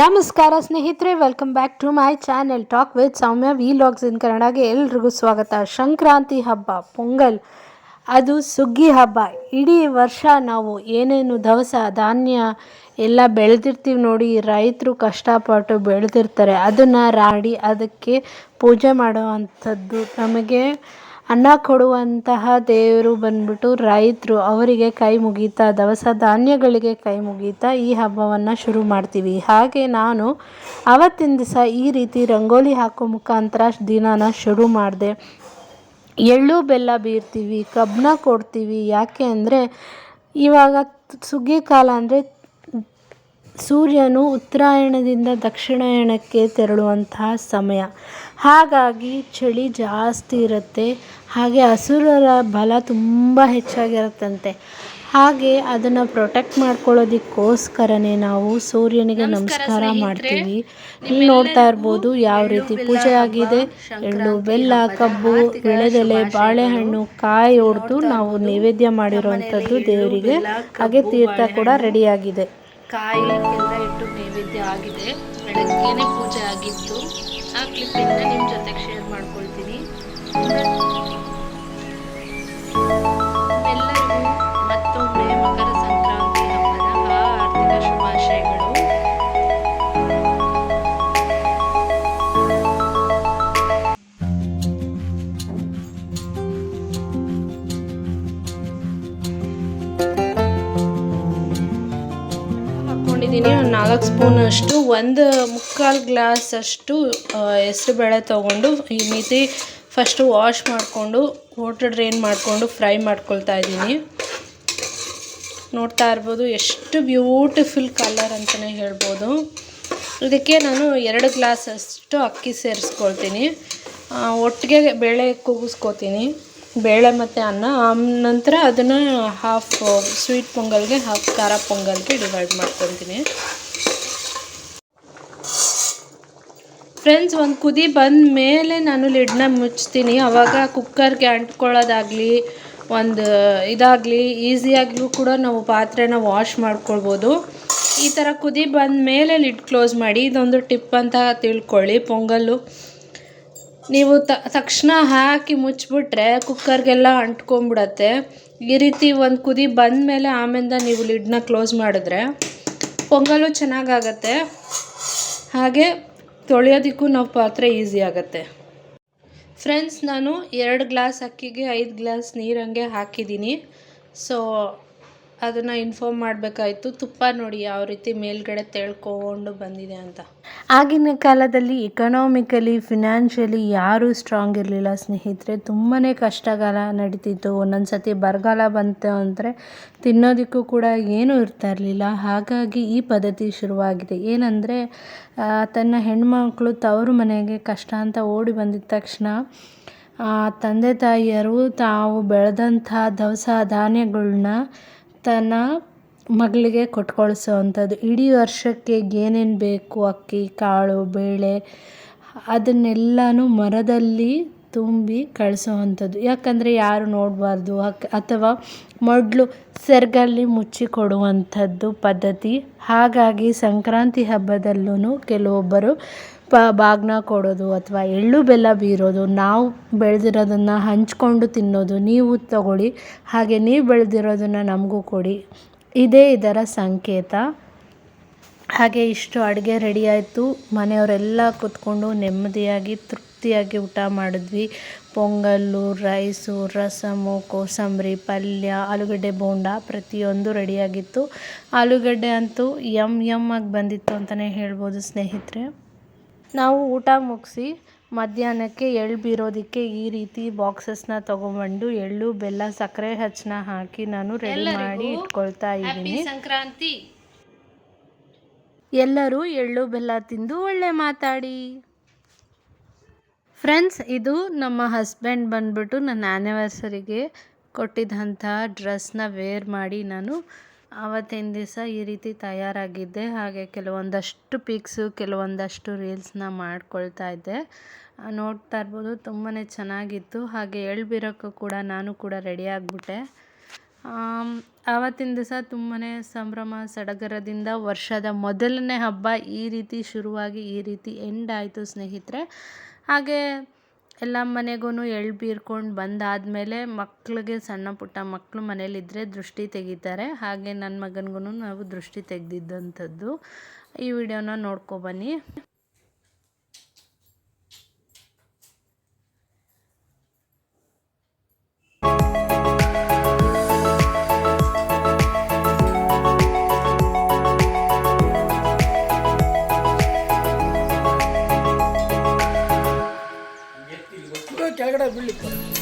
ನಮಸ್ಕಾರ ಸ್ನೇಹಿತರೆ welcome back to my channel talk with Soumya vlogs in ಕನ್ನಡಗೆ ಎಲ್ರಿಗೂ ಸ್ವಾಗತ. ಸಂಕ್ರಾಂತಿ ಹಬ್ಬ, ಪೊಂಗಲ್, ಅದು ಸುಗ್ಗಿ ಹಬ್ಬ. ಇಡೀ ವರ್ಷ ನಾವು ಏನೇನು ದವಸ ಧಾನ್ಯ ಎಲ್ಲ ಬೆಳೆದಿರ್ತೀವಿ ನೋಡಿ, ರೈತರು ಕಷ್ಟಪಟ್ಟು ಬೆಳೆದಿರ್ತಾರೆ. ಅದನ್ನು ರಾಡಿ ಅದಕ್ಕೆ ಪೂಜೆ ಮಾಡುವಂಥದ್ದು ನಮಗೆ ಅನ್ನ ಕೊಡುವಂತಹ ದೇವರು ಬಂದ್ಬಿಟ್ಟು ರೈತರು ಅವರಿಗೆ ಕೈ ಮುಗೀತಾ, ದವಸ ಧಾನ್ಯಗಳಿಗೆ ಕೈ ಮುಗೀತಾ ಈ ಹಬ್ಬವನ್ನು ಶುರು ಮಾಡ್ತೀವಿ. ಹಾಗೆ ನಾನು ಆವತ್ತಿನ ದಿವಸ ಈ ರೀತಿ ರಂಗೋಲಿ ಹಾಕೋ ಮುಖಾಂತರ ದಿನಾನ ಶುರು ಮಾಡಿದೆ. ಎಳ್ಳು, ಬೆಲ್ಲ ಬೀರ್ತೀವಿ ಕಬ್ಬನ್ನ ಕೊಡ್ತೀವಿ. ಯಾಕೆ ಅಂದರೆ ಇವಾಗ ಸುಗ್ಗಿ ಕಾಲ ಅಂದರೆ ಸೂರ್ಯನು ಉತ್ತರಾಯಣದಿಂದ ದಕ್ಷಿಣಾಯಣಕ್ಕೆ ತೆರಳುವಂತಹ ಸಮಯ. ಹಾಗಾಗಿ ಚಳಿ ಜಾಸ್ತಿ ಇರುತ್ತೆ. ಹಾಗೆ ಹಸುರರ ಬಲ ತುಂಬ ಹೆಚ್ಚಾಗಿರುತ್ತಂತೆ. ಹಾಗೆ ಅದನ್ನು ಪ್ರೊಟೆಕ್ಟ್ ಮಾಡ್ಕೊಳ್ಳೋದಕ್ಕೋಸ್ಕರನೇ ನಾವು ಸೂರ್ಯನಿಗೆ ನಮಸ್ಕಾರ ಮಾಡ್ತೀವಿ. ಇಲ್ಲಿ ನೋಡ್ತಾ ಇರ್ಬೋದು ಯಾವ ರೀತಿ ಪೂಜೆ ಆಗಿದೆ. ಎಳ್ಳು ಬೆಲ್ಲ ಕಬ್ಬು ಬೆಳೆದೆಲೆ ಬಾಳೆಹಣ್ಣು ಕಾಯಿ ಹೊಡೆದು ನಾವು ನೈವೇದ್ಯ ಮಾಡಿರುವಂಥದ್ದು ದೇವರಿಗೆ ಹಾಗೆ ತೀರ್ಥ ಕೂಡ ರೆಡಿಯಾಗಿದೆ. ಕಾಯಿ ಎಲ್ಲ ಇಟ್ಟು ನೈವೇದ್ಯ ಆಗಿದೆ. ಬೆಳಗ್ಗೆನೆ ಪೂಜೆ ಆಗಿತ್ತು. ಆ ಕ್ಲಿಪ್ಪಿಂದ ನಿಮ್ಮ ಜೊತೆಗೆ ಒಂದು ಮುಕ್ಕಾಲು ಗ್ಲಾಸ್ ಅಷ್ಟು ಹೆಸರು ಬೇಳೆ ತೊಗೊಂಡು, ಈ ರೀತಿ ಫಸ್ಟು ವಾಶ್ ಮಾಡಿಕೊಂಡು ವಾಟರ್ ಡ್ರೈನ್ ಮಾಡಿಕೊಂಡು ಫ್ರೈ ಮಾಡ್ಕೊಳ್ತಾ ಇದ್ದೀನಿ. ನೋಡ್ತಾ ಇರ್ಬೋದು, ಎಷ್ಟು ಬ್ಯೂಟಿಫುಲ್ ಕಲರ್ ಅಂತಲೇ ಹೇಳ್ಬೋದು. ಇದಕ್ಕೆ ನಾನು ಎರಡು ಗ್ಲಾಸ್ ಅಷ್ಟು ಅಕ್ಕಿ ಸೇರಿಸ್ಕೊಳ್ತೀನಿ. ಒಟ್ಟಿಗೆ ಬೇಳೆ ಕೂಗಿಸ್ಕೊತೀನಿ. ಬೇಳೆ ಮತ್ತು ಅನ್ನ ನಂತರ ಅದನ್ನು ಹಾಫ್ ಸ್ವೀಟ್ ಪೊಂಗಲ್ಗೆ ಹಾಫ್ ಖಾರ ಪೊಂಗಲ್ಗೆ ಡಿವೈಡ್ ಮಾಡ್ಕೊತೀನಿ ಫ್ರೆಂಡ್ಸ್ ಒಂದು ಕುದಿ ಬಂದ ಮೇಲೆ ನಾನು ಲಿಡ್ನ ಮುಚ್ತೀನಿ. ಆವಾಗ ಕುಕ್ಕರ್ಗೆ ಅಂಟ್ಕೊಳ್ಳೋದಾಗಲಿ, ಒಂದು ಇದಾಗಲಿ ಈಸಿಯಾಗಿಯೂ ಕೂಡ ನಾವು ಪಾತ್ರೆನ ವಾಶ್ ಮಾಡ್ಕೊಳ್ಬೋದು. ಈ ಥರ ಕುದಿ ಬಂದ ಮೇಲೆ ಲಿಡ್ ಕ್ಲೋಸ್ ಮಾಡಿ, ಇದೊಂದು ಟಿಪ್ ಅಂತ ತಿಳ್ಕೊಳ್ಳಿ ಪೊಂಗಲ್ಲು. ನೀವು ತಕ್ಷಣ ಹಾಕಿ ಮುಚ್ಚಿಬಿಟ್ರೆ ಕುಕ್ಕರ್ಗೆಲ್ಲ ಅಂಟ್ಕೊಂಬಿಡತ್ತೆ ಈ ರೀತಿ ಒಂದು ಕುದಿ ಬಂದ ಮೇಲೆ ಆಮೇಲೆ ನೀವು ಲಿಡ್ನ ಕ್ಲೋಸ್ ಮಾಡಿದ್ರೆ ಪೊಂಗಲು ಚೆನ್ನಾಗಾಗತ್ತೆ. ಹಾಗೆ ತೊಳೆಯೋದಕ್ಕೂ ನಾವು ಪಾತ್ರೆ ಈಸಿ ಆಗುತ್ತೆ. ಫ್ರೆಂಡ್ಸ್, ನಾನು ಎರಡು ಗ್ಲಾಸ್ ಅಕ್ಕಿಗೆ ಐದು ಗ್ಲಾಸ್ ನೀರಂಗೆ ಹಾಕಿದ್ದೀನಿ. ಸೊ ಅದನ್ನು ಇನ್ಫಾರ್ಮ್ ಮಾಡಬೇಕಾಯ್ತು. ತುಪ್ಪ ನೋಡಿ ಯಾವ ರೀತಿ ಮೇಲ್ಗಡೆ ತೇಳ್ಕೊಂಡು ಬಂದಿದೆ ಅಂತ. ಆಗಿನ ಕಾಲದಲ್ಲಿ ಎಕನಾಮಿಕಲಿ ಫಿನಾನ್ಷಿಯಲಿ ಯಾರೂ ಸ್ಟ್ರಾಂಗ್ ಇರಲಿಲ್ಲ. ಸ್ನೇಹಿತರೆ ತುಂಬಾ ಕಷ್ಟಗಾಲ ನಡೀತಿತ್ತು. ಒಂದೊಂದು ಸತಿ ಬರಗಾಲ ಬಂತು ಅಂದರೆ ತಿನ್ನೋದಕ್ಕೂ ಕೂಡ ಏನೂ ಇರ್ತಾ ಇರಲಿಲ್ಲ. ಹಾಗಾಗಿ ಈ ಪದ್ಧತಿ ಶುರುವಾಗಿದೆ. ಏನಂದರೆ ತನ್ನ ಹೆಣ್ಮಕ್ಳು ತವರು ಮನೆಗೆ ಕಷ್ಟ ಅಂತ ಓಡಿ ಬಂದಿದ ತಕ್ಷಣ ತಂದೆ ತಾಯಿಯರು ತಾವು ಬೆಳೆದಂಥ ದವಸ ಧಾನ್ಯಗಳ್ನ ತನ್ನ ಮಗಳಿಗೆ ಕೊಟ್ಟು ಕಳಿಸೋವಂಥದ್ದು ಇಡೀ ವರ್ಷಕ್ಕೆ ಏನೇನು ಬೇಕು, ಅಕ್ಕಿ, ಕಾಳು, ಬೇಳೆ, ಅದನ್ನೆಲ್ಲನೂ ಮರದಲ್ಲಿ ತುಂಬಿ ಕಳಿಸೋವಂಥದ್ದು. ಯಾಕಂದರೆ ಯಾರು ನೋಡಬಾರ್ದು. ಅಥವಾ ಮೊದಲು ಸೆರ್ಗಲ್ಲಿ ಮುಚ್ಚಿ ಕೊಡುವಂಥದ್ದು ಪದ್ಧತಿ. ಹಾಗಾಗಿ ಸಂಕ್ರಾಂತಿ ಹಬ್ಬದಲ್ಲೂ ಕೆಲವೊಬ್ಬರು ಪ ಬಾಗ್ನ ಕೊಡೋದು ಅಥವಾ ಎಳ್ಳು ಬೆಲ್ಲ ಬೀರೋದು, ನಾವು ಬೆಳೆದಿರೋದನ್ನು ಹಂಚ್ಕೊಂಡು ತಿನ್ನೋದು ನೀವು ತಗೊಳ್ಳಿ. ಹಾಗೆ ನೀವು ಬೆಳೆದಿರೋದನ್ನು ನಮಗೂ ಕೊಡಿ. ಇದೇ ಇದರ ಸಂಕೇತ. ಹಾಗೆ ಇಷ್ಟು ಅಡುಗೆ ರೆಡಿ ಆಯಿತು. ಮನೆಯವರೆಲ್ಲ ಕೂತ್ಕೊಂಡು ನೆಮ್ಮದಿಯಾಗಿ, ತೃಪ್ತಿಯಾಗಿ ಊಟ ಮಾಡಿದ್ವಿ. ಪೊಂಗಲ್ಲು, ರೈಸು, ರಸಮು, ಕೋಸಂಬರಿ, ಪಲ್ಯ, ಆಲೂಗಡ್ಡೆ ಬೋಂಡ ಪ್ರತಿಯೊಂದು ರೆಡಿಯಾಗಿತ್ತು ಆಲೂಗಡ್ಡೆ ಅಂತೂ ಯಮ್ ಯಮ್ ಆಗಿ ಬಂದಿತ್ತು ಅಂತಲೇ ಹೇಳ್ಬೋದು ಸ್ನೇಹಿತರೆ. ನಾವು ಊಟ ಮುಗಿಸಿ ಮಧ್ಯಾಹ್ನಕ್ಕೆ ಎಳ್ಳು ಬೀರೋದಕ್ಕೆ ಈ ರೀತಿ ಬಾಕ್ಸಸ್ನ ತೊಗೊಂಬಂದು ಎಳ್ಳು ಬೆಲ್ಲ ಸಕ್ಕರೆ ಹಚ್ಚನ ಹಾಕಿ ನಾನು ರೆಡಿ ಮಾಡಿ ಇಟ್ಕೊಳ್ತಾ ಇದ್ದೀನಿ. ಸಂಕ್ರಾಂತಿ. ಎಲ್ಲರೂ ಎಳ್ಳು ಬೆಲ್ಲ ತಿಂದು ಒಳ್ಳೆ ಮಾತಾಡಿ. ಫ್ರೆಂಡ್ಸ್ ಇದು ನಮ್ಮ ಹಸ್ಬೆಂಡ್ ಬಂದ್ಬಿಟ್ಟು ನನ್ನ ಆ್ಯನಿವರ್ಸರಿಗೆ ಕೊಟ್ಟಿದ್ದಂಥ ಡ್ರೆಸ್ನ ವೇರ್ ಮಾಡಿ ನಾನು ಆವತ್ತಿನ ದಿವಸ ಈ ರೀತಿ ತಯಾರಾಗಿದ್ದೆ. ಹಾಗೆ ಕೆಲವೊಂದಷ್ಟು ಪಿಕ್ಸು ಕೆಲವೊಂದಷ್ಟು ರೀಲ್ಸ್ನ ಮಾಡ್ಕೊಳ್ತಾ ಇದ್ದೆ. ನೋಡ್ತಾ ಇರ್ಬೋದು ತುಂಬಾ ಚೆನ್ನಾಗಿತ್ತು. ಹಾಗೆ ಹೇಳ್ಬಿರೋಕ್ಕೂ ಕೂಡ ನಾನು ಕೂಡ ರೆಡಿ ಆಗಿಬಿಟ್ಟೆ. ಆವತ್ತಿನ ದಿವಸ ತುಂಬಾ ಸಂಭ್ರಮ, ಸಡಗರದಿಂದ ವರ್ಷದ ಮೊದಲನೇ ಹಬ್ಬ ಈ ರೀತಿ ಶುರುವಾಗಿ ಈ ರೀತಿ ಎಂಡ್ ಆಯಿತು ಸ್ನೇಹಿತರೆ. ಹಾಗೆ ಎಲ್ಲ ಮನೆಗೂ ಎಳ್ಳು ಬೀರ್ಕೊಂಡು ಬಂದಾದಮೇಲೆ ಮಕ್ಳಿಗೆ ಸಣ್ಣ ಪುಟ್ಟ ಮಕ್ಕಳು ಮನೇಲಿದ್ದರೆ ದೃಷ್ಟಿ ತೆಗಿತಾರೆ. ಹಾಗೆ ನನ್ನ ಮಗನಿಗೂ ನಾವು ದೃಷ್ಟಿ ತೆಗೆದಿದ್ದಂಥದ್ದು. ಈ ವಿಡಿಯೋನ ನೋಡ್ಕೊಬನ್ನಿ the club.